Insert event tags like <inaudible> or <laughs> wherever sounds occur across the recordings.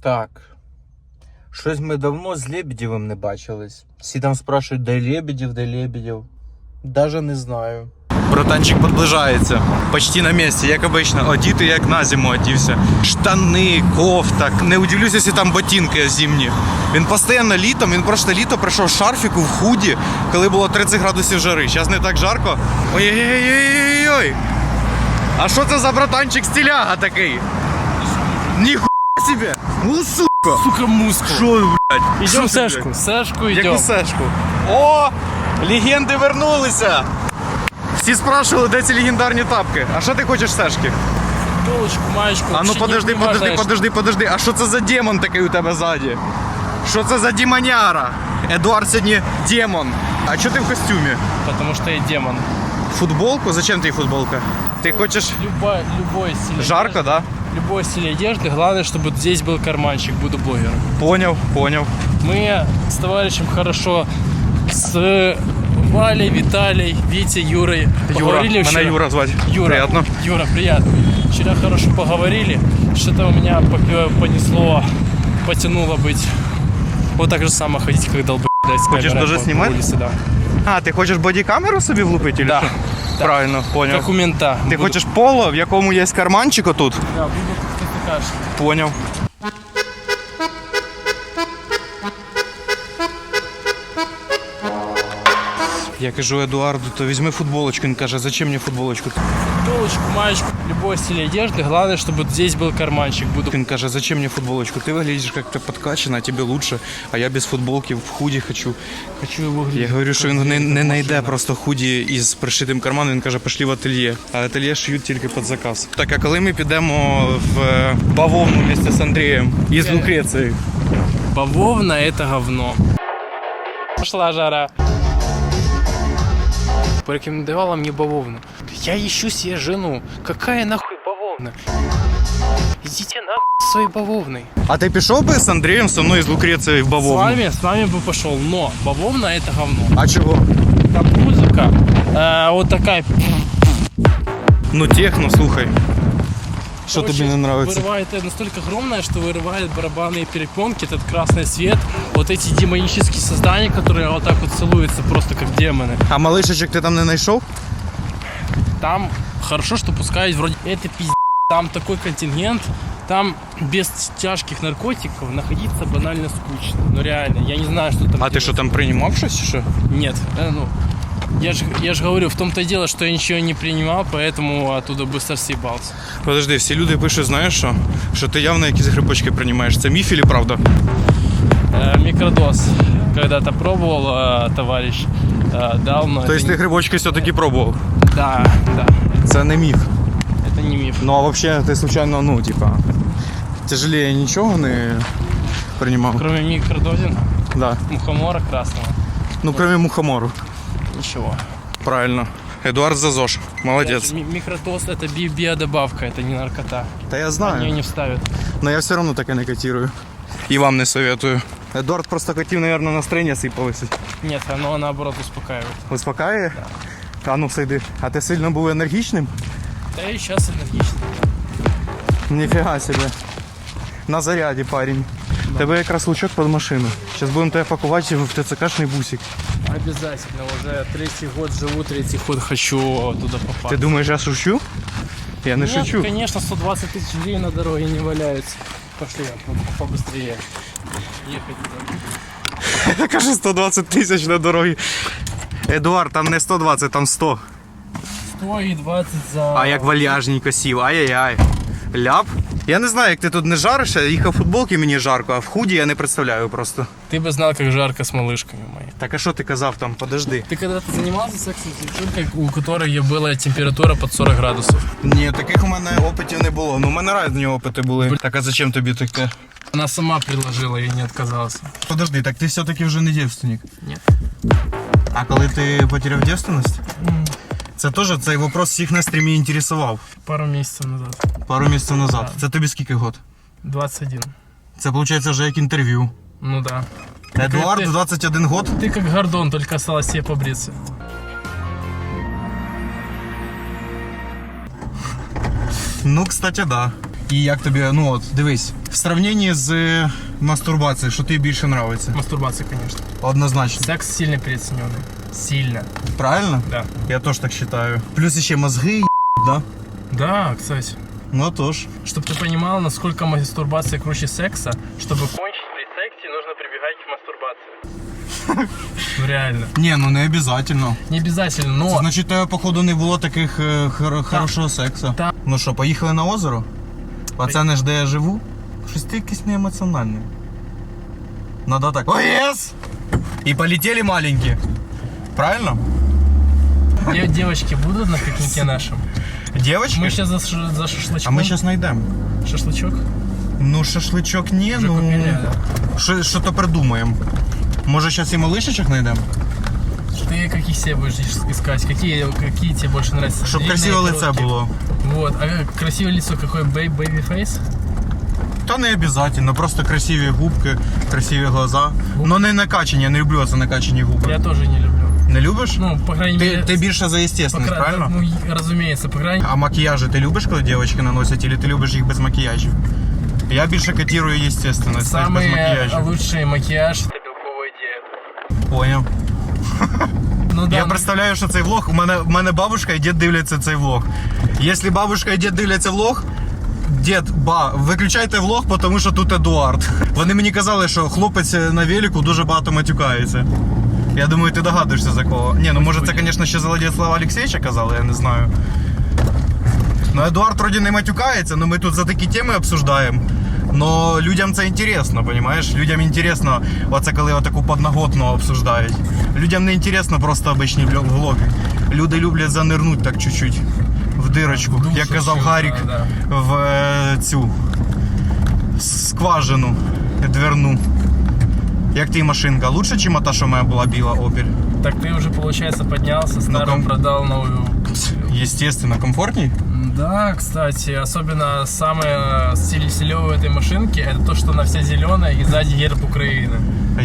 Так. Щось ми давно з Лебедєвим не бачились. Всі там спрашують, де Лебедєв, де Лебедєв. Даже не знаю. Братанчик підближається. Почти на місці, як обично. Одіти як на зиму одівся. Штани, кофта. Не удивлюсь, якщо там ботинки зимні. Він постійно літом, він просто літо прийшов в шарфіку в худі, коли було 30 градусів жари. Зараз не так жарко. Ой-ой-ой-ой-ой. А що це за братанчик стиляга такий? Ніхуя себе! Ну сука! Сука, мускул. Що, блядь? Идем Що це, Сэшку, блядь? Сэшку идем. Яку сешку? О! Легенди вернулися! Всі спрашували, де ці легендарні тапки. А що ти хочеш сешки? Футболочку, маечку. А ну вообще подожди, не- не подожди, важно, подожди, подожди. А що це за демон такий у тебе ззаді? Що це за демоняра? Едуард сьогодні демон. А що ти в костюмі? Потому что я демон. Футболку? Зачем тобі футболка? Ти хочеш. Любой, любой стиль Жарко, одежды, да? Любой стиль одежды. Главное, чтобы здесь был карманчик. Буду блогером. Поняв, поняв. Мы с товарищем хорошо с Валей, Виталий, Витей, Юрой Юра, поговорили мене вчера. Юра звати. Юра, Приятно. Юра, приятно. Вчера хорошо поговорили. Что-то у меня попе- понесло, потянуло быть. Вот так же само ходить, как долб***, блядь, с Хочешь камерой даже по- по снимать? улице, да. А, ти хочеш бодікамеру собі влупити? или Да. що? Правильно, поняв. Как у мента. Ти хочеш поло, в якому є карманчик отут? Да, буду. Поняв. Я кажу Едуарду, то візьми футболочку. Він каже, зачем мені футболочку? Футболочку, маечку, любой стиль одежды. Главное, чтобы здесь был карманчик. Буду Він каже, зачем мне футболочку? Ты выглядишь как-то подкачано, а тебе лучше, а я без футболки в худі хочу. хочу его Я говорю, що він не, не знайде просто худі із пришитим карманом. Він каже, пошли в ательє. А ательє шиють тільки під заказ. Так, а коли ми підемо в е, бавовну місце з Андрієм із Лукрецією? Бавовна это говно. Пошла жара. Порекомендовала мне бавовну. Я ищу себе жену. Какая нахуй бавовна? Идите нахуй с своей бавовной. А ти пішов би з Андрієм со мною з Лукрецією в С бавовну? вами, с вами бы пошел, но бавовна это говно. А чого? Там музыка э, вот такая. Ну техно, слухай. Короче, тобі не нравится? Вырывает это настолько огромное, что вырывает барабанные перепонки, этот красный свет, вот эти демонические создания, которые вот так вот целуются просто как демоны. А малишечок ти там не знайшов? Там хорошо, что пускай вроде это пиздец. Там такой контингент, там без тяжких наркотиков находиться банально скучно. Ну реально, я не знаю, что там. А делать. що там приймав щось? чи Що? Нет, э, ну. Я же, я ж говорю, в том-то и дело, что я ничего не принимал, поэтому оттуда быстро съебался. Подожди, всі люди пишуть, знаєш що? Що ти явно якісь грибочки приймаєш. Це міф или правда? Э, микродоз когда-то пробовал э, товарищ, э, дал, но Тобто это ти не- грибочки все-таки пробував. Да, да, Це не міф. это не миф. Ну а взагалі ти случайно, ну, типа, тяжелее нічого не приймав? Кроме микродозинга, Да. мухомора красного, Ну, кроме мухомору. ничего. Правильно. Едуард Зазош. Молодець. Ми- Микродоз это би- биодобавка, это не наркота. Та я Они знаю. не вставят. Но я все одно таке не котирую. І вам не советую. Едуард просто хотів, мабуть, настроєння свій повисити. Нет, оно наоборот успокаивает. Успокаює? А ну сиди. А ти сильно був енергічним? Да и сейчас энергично. Ніфіга себе. На заряді, парень. Тебе якраз лучок під машину. Зараз будемо тебе пакувати в ТЦКшний бусик. Обязательно. Уже третий год живу, третий год хочу туда попасть. Ти думаєш, я шучу? Я не Нет, шучу. конечно, 120 тысяч гривен на дороге не валяются. Пошли по- побыстрее. Ехать. Каже 120 тисяч на дорогі. Едуард, там не 120, там 100. 100 и 20 за... А як вальяжненько сів, ай-яй-яй. Ляп. Я не знаю, як ти тут не жариш, а їхав в футболці мені жарко, а в худі я не представляю просто. Ты бы знал, как жарко с малышками моей. Так а що ти казав там? Подожди. Ты когда-то занимался сексом с девчонкой, у которой была температура под 40 градусов? Ні, таких у мене опитів не було. Ну, у мене різні опити були. Так а зачем тобі таке? Она сама предложила, я не отказался. Подожди, так ти все-таки вже не дівственник. Нет. А коли ти потеряв дівственність? Це теж цей вопрос всіх на стрімі інтересував. Пару месяцев назад. Пару місяців назад. Це тобі скільки год? 21. Це виходить вже як інтерв'ю. Ну да. Едуард, ти- 21 год. Ты как Гордон, только осталось себе побриться. Ну, кстати, да. І як тобі, ну от, дивись, В сравненні з е, мастурбацією, що тобі більше подобається? Мастурбация, конечно. Однозначно. Секс сильно переоцененный. Сильно. Правильно? Да. Я теж так вважаю. Плюс ще мозги, є, да? Да, кстати. Ну тож. Чтобы ты понимал, насколько мастурбация круче секса, чтобы кончить при сексе, нужно прибегать к мастурбации. Ну <laughs> реально. Ні, ну не обов'язково. Не обязательно, но... Значить, у тебе, походу, не було таких е, хор- хорошого сексу. Так. Ну що, поїхали на озеро? Оце не ж де я живу? Щось ти якийсь неемоціональний. Надо так. О, єс! І полетіли маленькі. Правильно? Де- Девочки будут на пикнике нашем? Девочки? Мы сейчас за, ш- за шашлычком. А ми зараз знайдемо. Шашлычок? Ну, шашличок ні, Уже ну. купили, да? Що, що то придумаємо. Може, зараз і малишечок знайдемо? Ты каких себе будешь искать? Какие, какие тебе больше нравятся? Щоб Длинные, красиве лице короткие? було. Вот. А красивое лицо какой? Бэй, baby face? Та не обов'язково, просто красиві губки, красиві глаза. Ну не накачані, я не люблю це накачані губи. Я тоже не люблю. Не любиш? Ну, по крайней мере... ти більше за естественность, кра- правильно? Ну, разумеется, по крайней А макіяжі ти любиш, коли дівчатки наносять, или ти любиш їх без макіяжів? Я більше котирую естественность, то без Самый макіяжів. лучший макияж это белковая диета. Поняв. Ну да, Я ну, представляю, що цей влог. У мене, у мене бабушка і дід дивляться цей влог. Якщо бабушка і дід дивляться влог, дід, ба, виключайте влог, тому що тут Едуард. Вони мені казали, що хлопець на велику дуже багато матюкається. Я думаю, ти догадуєшся за кого. Ні, ну може це, звісно, ще за Владислава Олексійовича казали, я не знаю. Ну, Едуард вроді не матюкається, але ми тут за такі теми обсуждаємо. Но людям це інтересно, розумієш? Людям інтересно, оце коли отаку подноготну обсуждають. Людям не інтересно просто обичні вло- влоги. Люди люблять занирнути так чуть-чуть в дирочку, В душу як казав Гарік, да, в е, цю скважину дверну. Як ти машинка? Лучше, чим та, що в мене була біла Opel? Так ты уже, получается, поднялся, старую ком- продал новую. Естественно, комфортней? Да, кстати, особенно самое стилевое этой машинки, это то, что она вся зеленая и сзади герб Украины.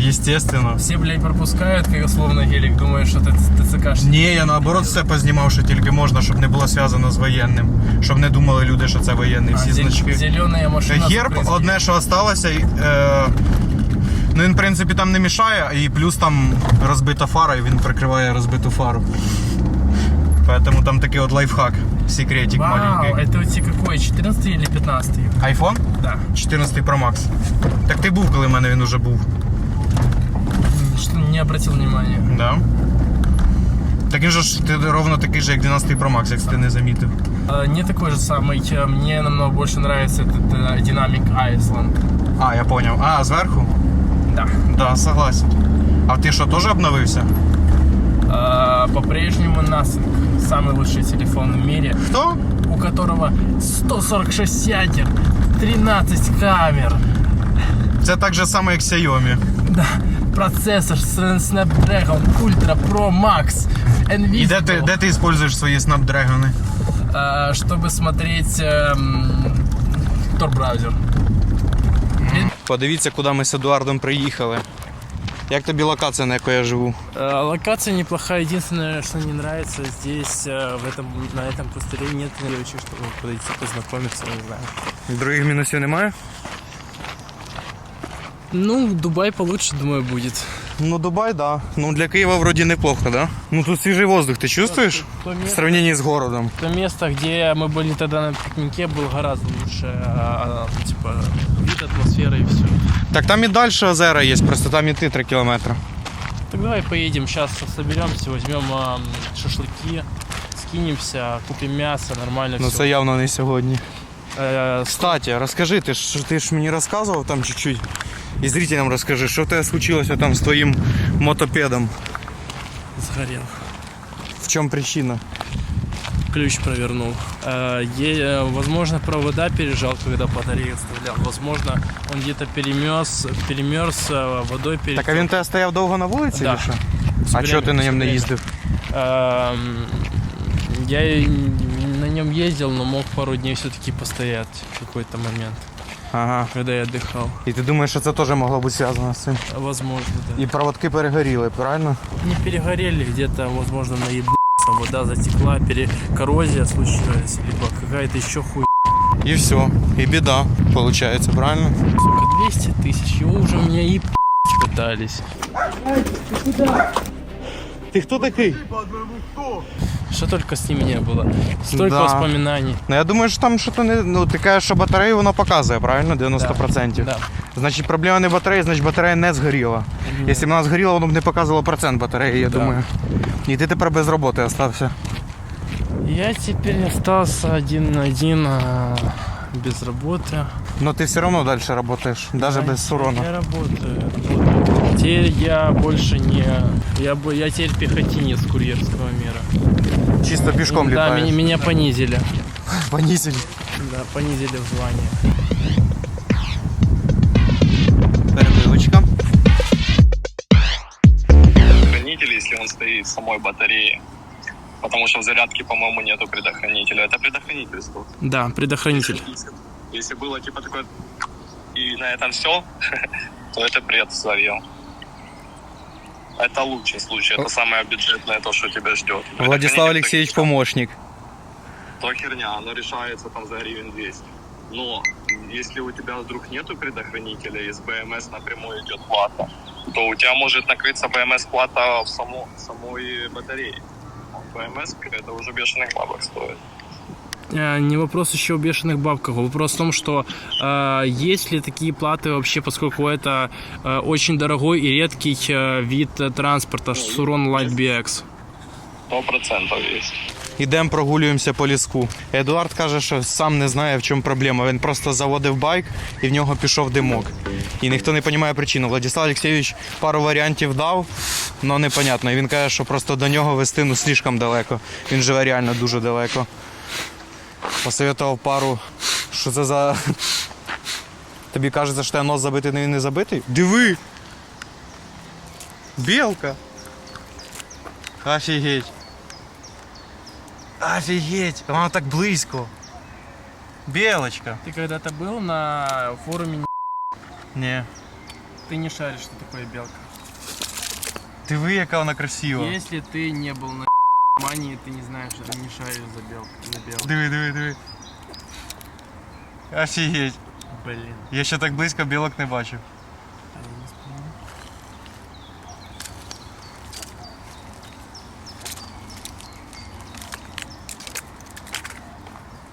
Естественно. Все, блядь, пропускают, как словно гелик, думают, что это ТЦКшник. Ні, я наоборот все познімав, що тільки можна, щоб не було зв'язано з воєнним. Щоб не думали люди, що це воєнний. Всі значки. Зеленая машина. с Герб украинским- одне, що осталося, і, е, ну він, в принципі, там не мішає, і плюс там розбита фара, і він прикриває розбиту фару. Поэтому там такий от лайфхак, секретик Вау, маленький. это у тебя какой, 14 или 15? Айфон? Да. 14 Pro Max. Так ти був, коли в мене він уже був. Что не обратил внимания. Да? Так він же ж ти ровно такий же, як 12 Pro Max, якщо ти не замітив. А, Не такой же самый, э, мне намного больше нравится этот э, Dynamic Iceland. А, я понял. А, зверху? Да. Да, согласен. А ти що, теж обновився? А, По-прежнему Nothing. Самый лучший телефон в мире, Хто? у которого 146 ядер, 13 камер. Це так же само, як Xiaomi. Да, процессор Snapdragon Ultra Pro Max. NVIDIA. І де ти, де ти використовуєш свої Snapdragon? А, чтобы смотреть эм, Tor браузер. Подивіться, куди ми з Едуардом приїхали. Як тобі локація, на якій я живу? Э, Локация неплохая. Единственное, что не нравится, здесь э, в этом, на этом пустыре нет девочек, чтобы подойти познакомиться, не знаю. Других мінусів немає? Ну, Дубай получше, думаю, будет. Ну, Дубай, да. Ну, для Києва вроді неплохо, да? Ну тут свіжий воздух, ти чувствуєш? То В место, сравнении з городом. то место, где мы были тогда на пикнике, было гораздо лучше. а, а, типа, вид, атмосфера и все. Так там і далі озера є, просто там іти 3 кілометри. Так давай поедем, сейчас соберемся, возьмем ам, шашлыки, скинемся, купим мясо, нормально Ну все. це явно не сьогодні. Кстати, розкажи, ти ж, ти ж мені розказував там чуть-чуть. І зрителям розкажи, що в тебе случилося там з твоїм мотопедом? сгорел. В чому причина? Ключ провернул. Э, е- э, возможно, провода пережал, когда батарею вставлял. Возможно, он где-то перемерз, перемерз э, водой перед... Так а він тебе стояв довго на вулиці Да. чи що? Всё А чого ти на ньому не время. їздив? Эм, Я и на нем ездил, но мог пару дней все-таки постоять в какой-то момент, Ага. когда я отдыхал. І ти думаєш, що це теж могло бути зв'язано з цим? Возможно, да. І проводки перегоріли, правильно? Не перегорели, где-то, возможно, наебался, вода затекла, пере... коррозия случилась, либо какая-то еще хуй. І все. І біда, виходить, правильно? Сука, 200 тысяч. Его уже меня и пытались. Ти хто такий? Что только с ними не было. Столько Да. воспоминаний. Ну я думаю, що там щось не. Ну, кажеш, що батарею воно показує, правильно? 90%. Да. Значить, проблема не батареї, значить батарея не згоріла. Якщо б вона згоріла, воно б не показувало процент батареї, я Да. думаю. І ти тепер без роботи остався. Я теперь остался один на один а, без работы. Но ти все одно далі працюєш, навіть без сурона. Я работаю, работаю. Теперь я больше не... Я, бо- я теперь пехотинец курьерского мира. Чисто пішком да, літаєш. меня, меня понизили. <laughs> Понизили. Да, понизили в звании. Перебивочка. предохранитель, если он стоит в самой батарее. Потому что в зарядке, по-моему, нету предохранителя. Это предохранитель стоит. Да, предохранитель. Если, если было типа такое и на этом все, <laughs> то это пред словил. Это лучший случай, это самое бюджетное то, что тебя ждет. Владислав Предохранитель Алексеевич то херня. помощник. То херня, оно решается там за гривен 200. Но если у тебя вдруг нету предохранителя и с БМС напрямую идет плата, то у тебя может накрыться БМС плата в, само, в самой батарее. БМС это уже бешеных бабок стоит. Э, Не вопрос еще о бешеных бабках. Вопрос в том, что э, есть ли такие платы вообще, поскольку это э, очень дорогой и редкий э, вид э, транспорта, Сурон Light BX. Сто процентов есть. Ідемо прогулюємося по ліску. Едуард каже, що сам не знає, в чому проблема. Він просто заводив байк і в нього пішов димок. І ніхто не розуміє причину. Владислав Олексійович пару варіантів дав, але непонятно. І він каже, що просто до нього вести ну слишком далеко. Він живе реально дуже далеко. Посоветував пару. Що це за. Тобі кажеться, що тебе нос забитий, не він не забитий? Диви! Білка! Офігеть! Офігеть! Вона так близько. Білочка. Ты когда-то был на форуме Ні. Ты не шаришь, что такое белка. Диви, яка вона красива. Если ты не был на мании, ты не знаешь, что ты не шаришь за белку. За белку. Диви, диви, диви. Офігеть. Блин. Я ще так близько білок не бачив.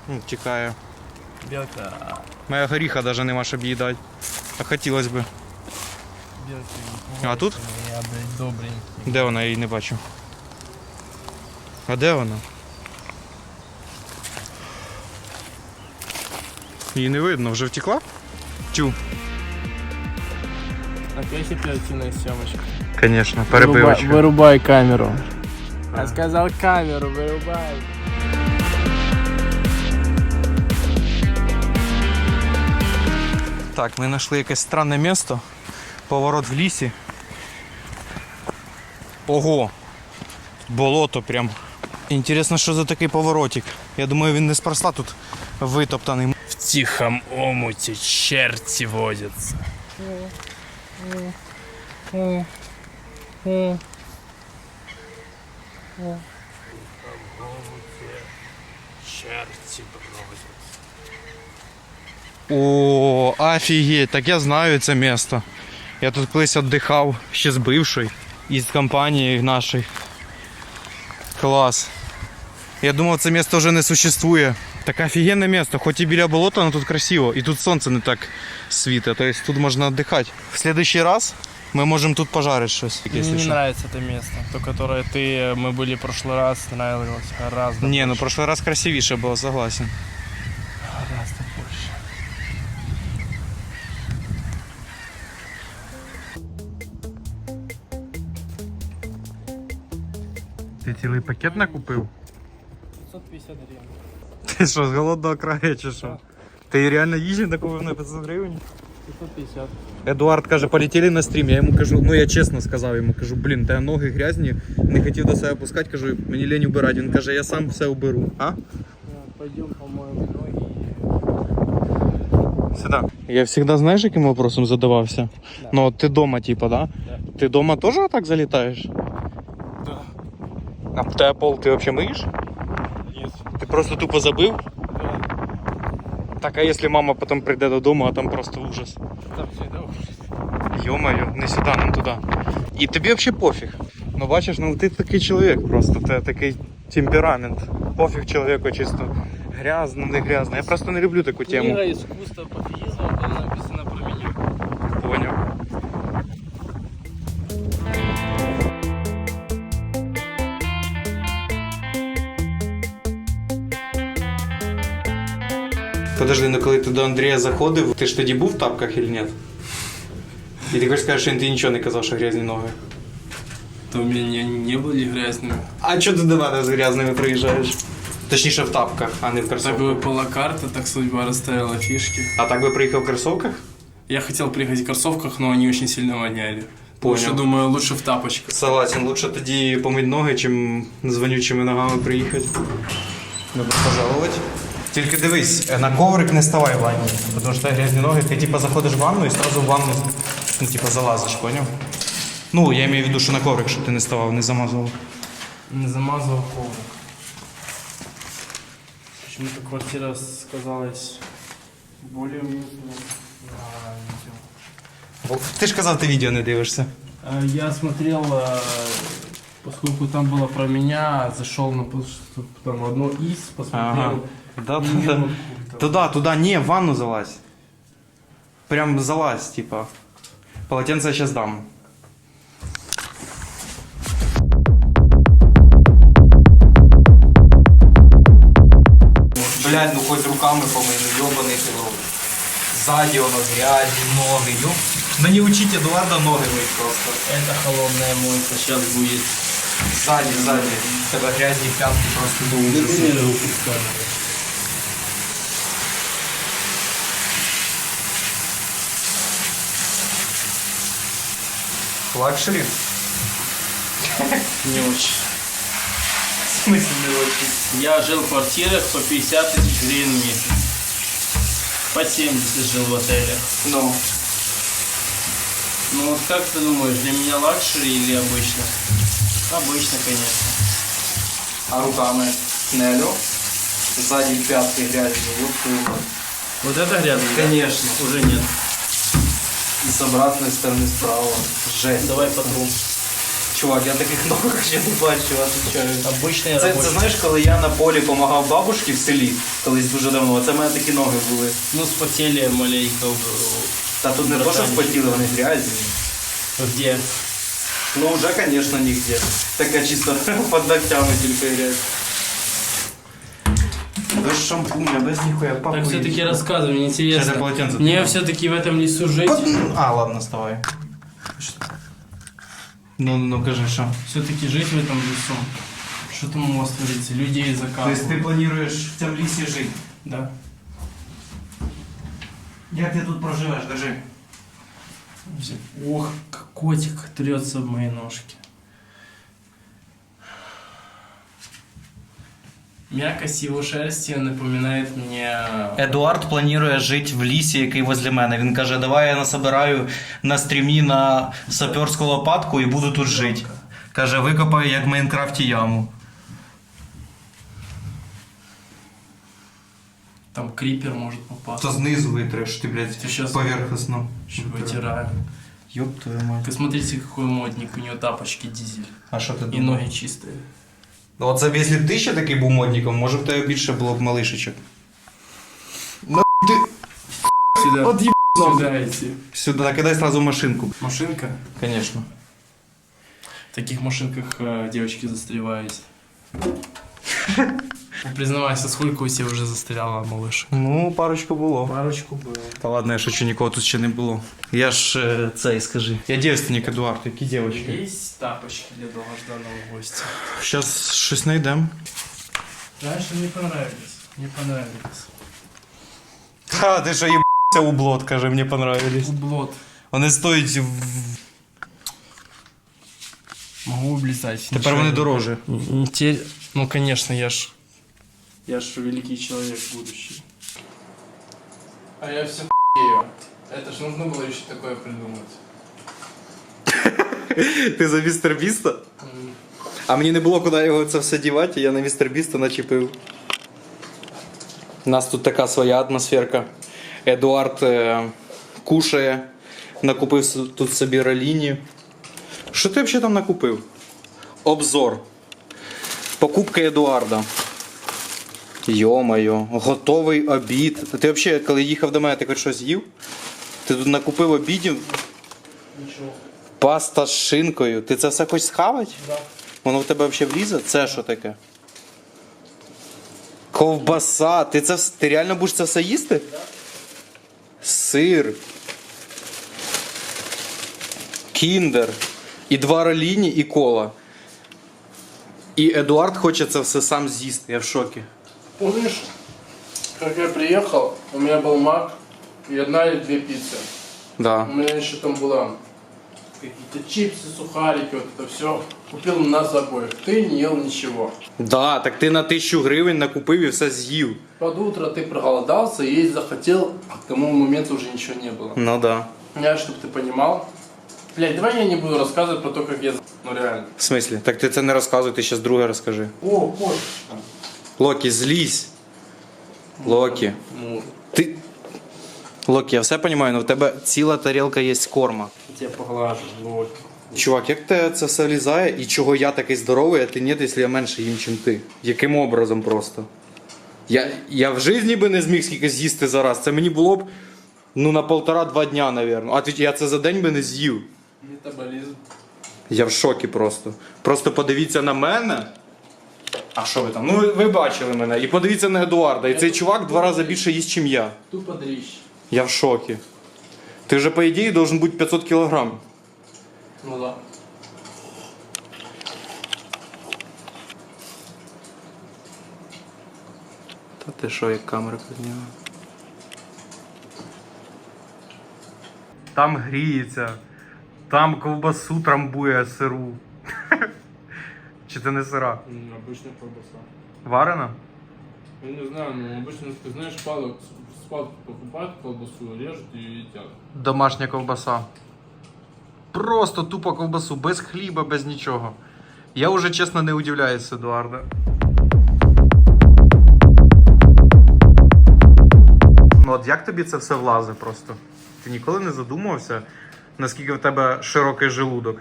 Ну, Тікає. Белка. Моя горіха навіть нема, щоб її дати. А хотілося б. Белка. А тут? Я, блядь, добренький. Де вона? Я її не бачу. А де вона? Її не видно, вже втекла? Тю. Опять оперативная съемочка. Звісно, Вырубай, вырубай камеру. Я сказал камеру, вырубай. Так, ми знайшли якесь странне місто. Поворот в лісі. Ого! Болото прям. Інтересно, що за такий поворотик. Я думаю, він неспроста тут витоптаний. В тихом омуте черти водятся. Черти бродят. О, офігеть, так я знаю це місто. Я тут колись віддихав ще з бившою із компанії нашої. Клас. Я думав, це місто вже не существує. Таке офігенне місто, хоч і біля болота, але тут красиво. І тут сонце не так світить, тобто тут можна віддихати. В следующий раз ми можемо тут пожарити щось. Мне якщо не що. нравится это место, то, которое ты, мы были в прошлый раз, нравилось гораздо Ні, ну больше. прошлый раз красивіше було, согласен. Гораздо больше. Ти цілий пакет накупив? 550 гривен. Ти що, з голодного краю чи що? Ти реально їжі накупив на 500 гривень? 550. Едуард каже, полетіли на стрім. Я йому кажу, ну я чесно сказав йому, кажу, блін, та ноги грязні, не хотів до себе пускати, кажу, мені лень убирати. Він каже, я сам все уберу. А? Пойдем помоем ноги. Сюди. Я завжди знаєш, яким вопросом задавався? Да. Ну, от ти дома, типа, да? Да. Ти дома теж так залітаєш? Да. А в тебе пол ти взагалі миєш? Ти просто тупо забив? Да. Так, а якщо мама потім прийде додому, а там просто ужас. Там всегда ужас. Йо-моє, не сюди, нам туди. І тобі взагалі пофіг. Ну бачиш, ну ти такий чоловік просто, ти такий темперамент. Пофіг чоловіку чисто грязно, не грязно. Я просто не люблю таку тему. Книга искусства пофигизма коли ти до Андрія заходив, ти ж тоді був в тапках чи ні? І ти хочеш сказати, що ти нічого не казав, що грязні ноги. То у меня не были грязными. А чого ти до мене з грязними приїжджаєш? Точніше в тапках, а не в Так кросовках. бы была карта, так судьба расставила фишки. А так би приїхав в кросовках? Я хотел приехать в кроссовках, но они очень сильно воняли. Понял. Лучше, думаю, лучше в тапочках. Согласен, лучше тоді помить ноги, чим з вонючими ногами приїхати. Добро пожаловать. Тільки дивись, на коврик не ставай в ванні, тому що грязні ноги. Ти типа заходиш в ванну і одразу в ванну ну, типа, залазиш, поняв? Ну, я маю в виду, що на коврик, щоб ти не ставав, не замазував. Не замазывал коврик. Почему-то квартира сказалась более уютной на видео. Ти ж казав, ти відео не дивишся. А, Я смотрел, э, поскольку там было про меня, зашел на пос- там одно из, посмотрел. Ага. Да, и да, не да. было культа. Туда, туда, не, в ванну залазь. Прям залазь, типа. Полотенце я сейчас дам. Блять, ну хоть руками помий, ну ёбаний ти в рот. Ззаді воно грязі, ноги, ёб. Мені учить Едуарда ноги мить просто. Это холодная мойка сейчас будет. Ззаді, ззаді. В Тебе грязні п'ятки просто до ужасу. Лакшери? Не очень. В смысле не очень? Я жил в квартирах по 50 тысяч гривен в месяц. По 70 жил в отеле. Ну. Ну вот как ты думаешь, для меня лакшери или обычно? Обычно, конечно. А руками Нелю. Сзади пятки грязные. Вот это грязно? да? Конечно. Уже нет. И с обратной стороны справа. Жесть. Давай потру. Чувак, я таких ног ще не бачив, отвечаю. Обычные Це, це рабочие. знаєш, коли я на полі допомагав бабушці в селі, колись дуже давно, це в мене такі ноги були. Ну, спотели маленько. Та тут не то, що Братанчик. спотіли, вони грязні. Где? Ну вже, звісно, нігде. Таке чисто <laughs> під ногтями тільки грязь. Без шампуня, без ніхуя, Так папуй. все-таки рассказывай, мне Сейчас я интересно. полотенце Мне дам. все-таки в этом лесу жить. А, ладно, вставай. Ну, ну кажи, що. Все-таки жить в этом лесу. Что там у вас творится? Людей закапывают. плануєш в цьому лісі жити? Да. Як ти тут проживеш, держи. Ох, как котик трется в мои ножки. Мякость его шерсти напоминает мне... Едуард планує жити в лісі, який возле мене. Він каже, давай я насобираю на стрімі на саперську лопатку і буду тут жити. Каже, викопаю як в Майнкрафті яму. Там крипер может попасть. знизу витреш, ти, блядь, Ти щас- поверхносно. Вытираю. Ёб твою мать. Ты смотрите, какой модник. У него тапочки дизель. А що ти И думаєш? ноги чистые. Ну, Оце б, якщо б ти ще такий був модником, може в тебе більше було б малишечок. Сюда. От їб... Сюда идти. Сюди, накидай сразу машинку. Машинка. Конечно. В таких машинках э, девочки застревают. <laughs> Ну, Признавайся, сколько у тебя уже застряло малыш? Ну, парочку було. Парочку было. Та ладно, я шучу, нікого тут ще не було. Я ж е, цей скажи. Я девственник, Едуард, які дівчатки. Есть тапочки для долгожданного гостя? Щас щось знайдемо. Раньше мне понравились. Мне понравились. Ха, ти що їбався ублот, каже, мені понравились. Футблот. Вони стоять в... Могу облизать. Тепер вони дороже. Не те... Ну, конечно, я ж... Я ж великий человек будущий. А я все х**ею. Это ж нужно было еще такое придумать. <laughs> Ти за містер Біста? А мені не було куди його це все дівати, я на містер Біста начепив. У нас тут така своя атмосферка. Едуард е, кушає, накупив тут собі роліні. Що ти взагалі там накупив? Обзор. Покупка Едуарда. Йо-моє, готовий обід. Ти взагалі, коли їхав до мене, ти хоч щось їв? Ти тут накупив обідів? Ничего. Паста з шинкою. Ти це все хочеш схавати? Да. Воно в тебе взагалі влізе? Це що таке? Ковбаса. Ти, це, вс- ти реально будеш це все їсти? Сир. Кіндер. І два роліні, і кола. І Едуард хоче це все сам з'їсти. Я в шокі. Помнишь, как я приехал, у меня был мак и одна или две пиццы. Да. У меня еще там было какие-то чипсы, сухарики, вот это все. Купил на нас обоих. Ты не ел ничего. Да, так ти на тисячу гривень накупив і все з'їв. Под утро ты проголодался, есть захотел, а к тому моменту уже ничего не было. Ну да. Я, чтобы ты понимал. Блять, давай я не буду рассказывать про то, как я... за- Ну реально. В смислі? Так ти це не розказуй, ти зараз друге розкажи. О, кошечка. Локі, злізь. Локі. Ти. Локі, я все розумію, але в тебе ціла тарілка є корма. я поглажу. Вот. Чувак, як тебе це все влізає і чого я такий здоровий, а ти ні, якщо я менше їм, чим ти? Яким образом просто? Я, я в житті би не зміг скільки з'їсти зараз. Це мені було б ну, на полтора-два дня, напевно. А я це за день би не з'їв. Метаболизм. Я в шокі просто. Просто подивіться на мене. А що ви там? Ну ви, ви бачили мене. І подивіться на Едуарда. І цей чувак два рази більше їсть, ніж я. Тупо дрищ. Я в шокі. Ти вже, по ідеї, должен бути 500 кілограм. Ну да. Та ти що, як камера підняла? Там гріється, там ковбасу трамбує сиру. Чи це не сира? Обычная колбаса. Варена? Я не знаю, но обычно, ты знаешь, палок, с палки покупают колбасу, режут и едят. Домашня ковбаса. Просто тупо ковбасу, без хліба, без нічого. Я вже чесно не удивляюсь, Едуарда. Ну от як тобі це все влазить просто? Ти ніколи не задумувався, наскільки в тебе широкий желудок?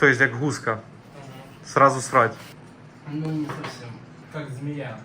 Тобто як гуска. Сразу срать. Ну, не совсем. Как змея.